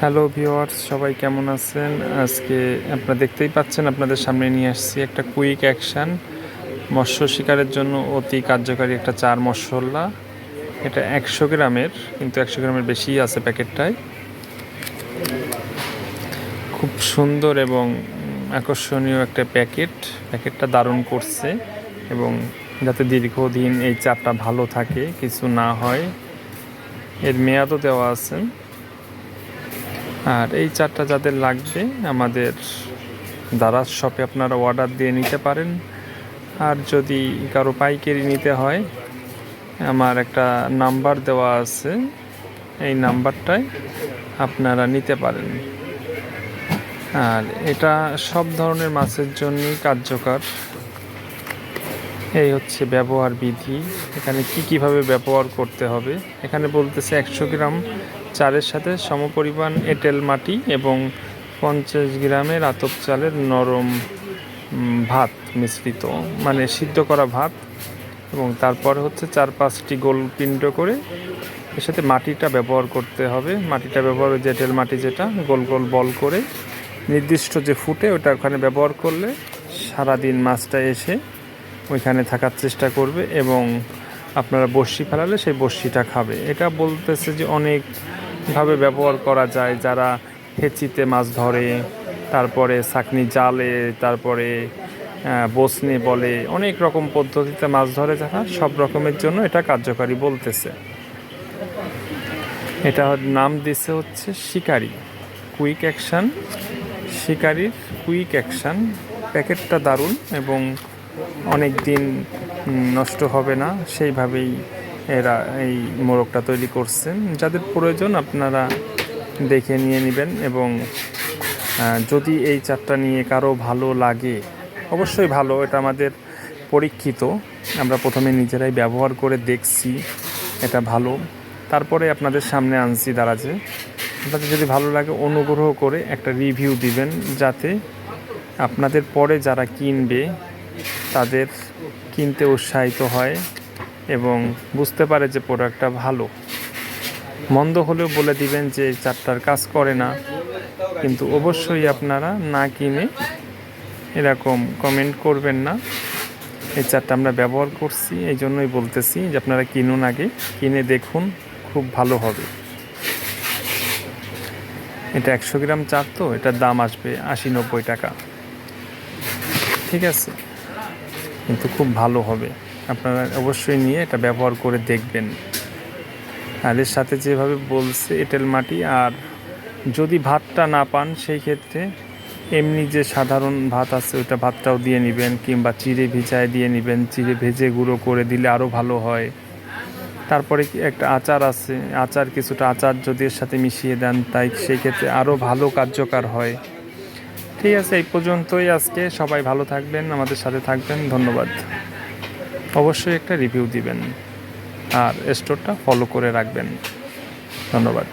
Hello viewers সবাই কেমন আছেন? আজকে আপনারা দেখতেই পাচ্ছেন, আপনাদের সামনে নিয়ে আসছি একটা কুইক অ্যাকশান মৎস্য শিকারের জন্য অতি কার্যকারী একটা চার মশলা। এটা একশো গ্রামের, কিন্তু একশো গ্রামের বেশি আছে প্যাকেটটায়। খুব সুন্দর এবং আকর্ষণীয় একটা প্যাকেট। প্যাকেটটা দারুণ করছে এবং যাতে দীর্ঘদিন এই চারটা ভালো থাকে, কিছু না হয়। এর মেয়াদও দেওয়া আছে। আর এই চারটা যাদের লাগবে, আমাদের দারাজ শপে আপনারা অর্ডার দিয়ে নিতে পারেন। আর যদি কারও পাইকারি নিতে হয়, আমার একটা নাম্বার দেওয়া আছে। এই নাম্বারটায় আপনারা নিতে পারেন। আর এটা সব ধরনের মাছের জন্যই কার্যকর। এই হচ্ছে ব্যবহার বিধি। এখানে কি কীভাবে ব্যবহার করতে হবে? এখানে বলতেছে একশো গ্রাম চালের সাথে সমপরিমাণ এঁটেল মাটি এবং পঞ্চাশ গ্রামের আতপ চালের নরম ভাত মিশ্রিত মানে সিদ্ধ করা ভাত এবং তারপরে হচ্ছে চার পাঁচটি গোল পিণ্ড করে এর সাথে মাটিটা ব্যবহার করতে হবে। মাটিটা ব্যবহার যে এঁটেল মাটি যেটা, গোল গোল বল করে নির্দিষ্ট যে ফুটে ওটা ওখানে ব্যবহার করলে সারাদিন মাছটা এসে ওইখানে থাকার চেষ্টা করবে এবং আপনারা বড়শি ফেলালে সেই বড়শিটা খাবে। এটা বলতেছে যে অনেকভাবে ব্যবহার করা যায়। যারা হেঁচিতে মাছ ধরে, তারপরে চাকনি জালে, তারপরে বসনে বলে, অনেক রকম পদ্ধতিতে মাছ ধরে যারা, সব রকমের জন্য এটা কার্যকারী বলতেছে। এটা নাম দিছে হচ্ছে শিকারি। Quick action. শিকারির quick action. প্যাকেটটা দারুণ এবং অনেক দিন নষ্ট হবে না, সেইভাবেই এরা এই মোরগটা তৈরি করছেন যাদের প্রয়োজন আপনারা দেখে নিয়ে নেবেন এবং যদি এই চারটা নিয়ে কারও ভালো লাগে, অবশ্যই ভালো, এটা আমাদের পরীক্ষিত। আমরা প্রথমে নিজেরাই ব্যবহার করে দেখছি এটা ভালো। তারপরে আপনাদের সামনে আনছি দারাজে আপনাদের যদি ভালো লাগে, অনুগ্রহ করে একটা রিভিউ দিবেন, যাতে আপনাদের পরে যারা কিনবে তাদের কিনতে উৎসাহিত হয় এবং বুঝতে পারে যে প্রোডাক্টটা ভালো। মন্দ হলেও বলে দিবেন যে চারটার কাজ করে না, কিন্তু অবশ্যই আপনারা না কিনে এরকম কমেন্ট করবেন না। এই চারটা আমরা ব্যবহার করছি, এই জন্যই বলতেছি যে আপনারা কিনুন আগে, কিনে দেখুন, খুব ভালো হবে। এটা একশো গ্রাম চার তো, এটার দাম আসবে আশি নব্বই টাকা। ঠিক আছে? কিন্তু খুব ভালো হবে। আপনারা অবশ্যই নিয়ে এটা ব্যবহার করে দেখবেন। আর এর সাথে যেভাবে বলছে, এঁটেল মাটি, আর যদি ভাতটা না পান, সেই ক্ষেত্রে এমনি যে সাধারণ ভাত আছে ওটা ভাতটাও দিয়ে নেবেন, কিংবা চিড়ে ভিজায় দিয়ে নেবেন। চিড়ে ভেজে গুঁড়ো করে দিলে আরও ভালো হয়। তারপরে একটা আচার আছে, আচার কিছুটা আচার যদি এর সাথে মিশিয়ে দেন, তাই সেই ক্ষেত্রে আরও ভালো কার্যকর হয়। ঠিক আছে, এই পর্যন্তই আজকে। সবাই ভালো থাকবেন, আমাদের সাথে থাকবেন, ধন্যবাদ। অবশ্যই একটা রিভিউ দিবেন, আর স্টোরটা ফলো করে রাখবেন। ধন্যবাদ।